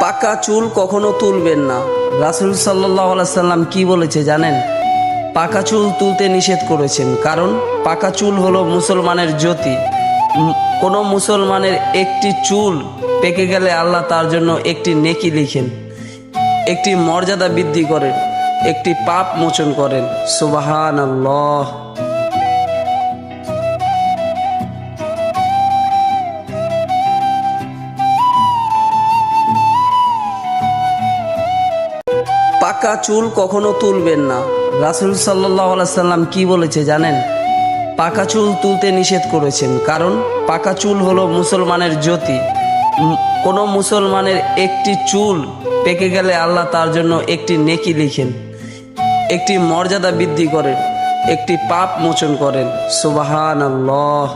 পাকা চুল কখনো তুলবেন না। রাসুল সাল্লাহ সাল্লাম কি বলেছে জানেন? পাকা চুল তুলতে নিষেধ করেছেন। কারণ পাকা চুল হলো মুসলমানের জ্যোতি। কোনো মুসলমানের একটি চুল পেকে গেলে আল্লাহ তার জন্য একটি নেকি লিখেন, একটি মর্যাদা বৃদ্ধি করেন, একটি পাপ মোচন করেন। সুবাহান আল্লাহ পাকা চুল কখনো তুলবেন না। রাসুল সাল্লাহ সাল্লাম কি বলেছে জানেন? পাকা চুল তুলতে নিষেধ করেছেন। কারণ পাকা চুল হলো মুসলমানের জ্যোতি। কোনো মুসলমানের একটি চুল পেকে গেলে আল্লাহ তার জন্য একটি নেকি লিখেন। একটি মর্যাদা বৃদ্ধি করেন। একটি পাপ মোচন করেন। সুবাহান আল্লাহ